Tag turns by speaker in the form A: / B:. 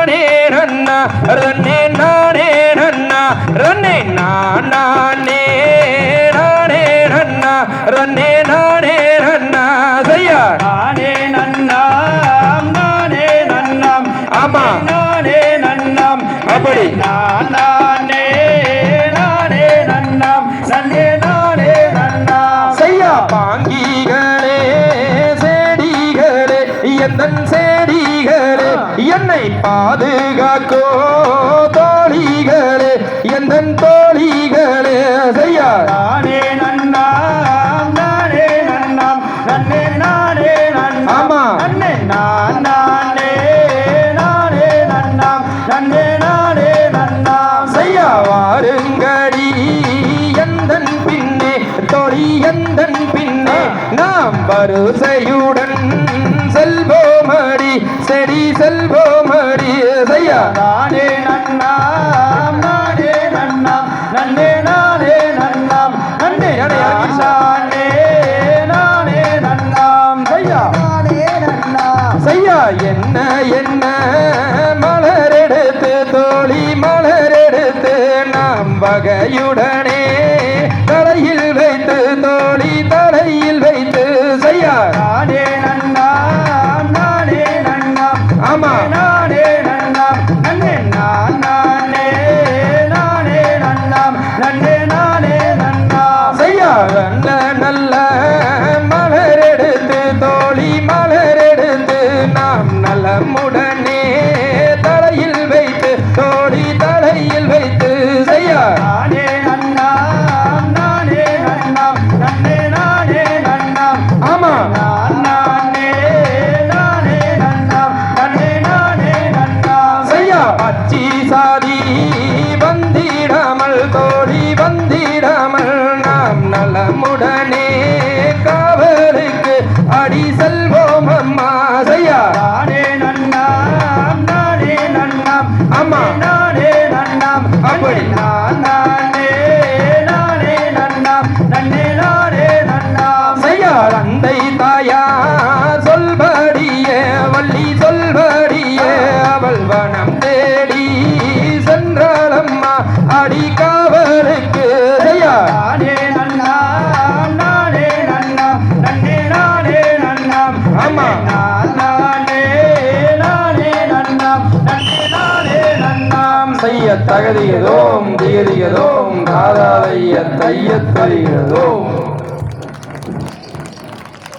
A: நானே நன்னா ரன்னே நானே நன்னா ரன்னே நானே நானே நன்னா ரன்னே நானே நன்னா செய்யா
B: நானே நன்னாம் நானே நன்னாம்
A: ஆமா.
B: நானே நன்னாம்
A: அப்படி.
B: நான் நானே நானே நன்னாம் நன்னே நானே நன்னாம்
A: செய்யா பாங்கிகளே செடிகளே எந்தன் பாதுகாக்கோ தோழிகளே எந்தன் தோழிகளே செய்யா
B: நானே நன்னாம் நானே நன்னாம் நன்னே நானே நன்னாம். நன்னே நான் நானே நானே நன்னாம் நன்னே நானே நன்னாம்.
A: செய்யா வாருங்கடி எந்தன் பின்னே தோழி எந்தன் பின்னே நாம் வரிசையுடன் செல்வோமடி செடி செல்வோமடி செய்யா
B: நானே நன்னாம் நானே நன்னாம் நன்னே நானே நன்னாம் நன்னே நானே நானே நன்னாம் ஐயா. நானே நன்னாம்
A: செய்யா என்ன என்ன மலரெடுத்து தோழி மலரெடுத்து நாம் வகையுடனே நல்ல மலரெடுத்து தோழி மலரெடுத்து நாம் நலமுடனே தலையில் வைத்து தோழி தலையில் வைத்து செய்யா.
B: நானே
A: செல்வோம் அம்மா செய்யா
B: நானே நன்னாம் நானே நன்னாம்
A: ஆமா.
B: நானே நன்னாம்
A: அப்படி. தகதியதோம் தீரியதோம் தாதாதைய தையத் தெரிகிறதோம்.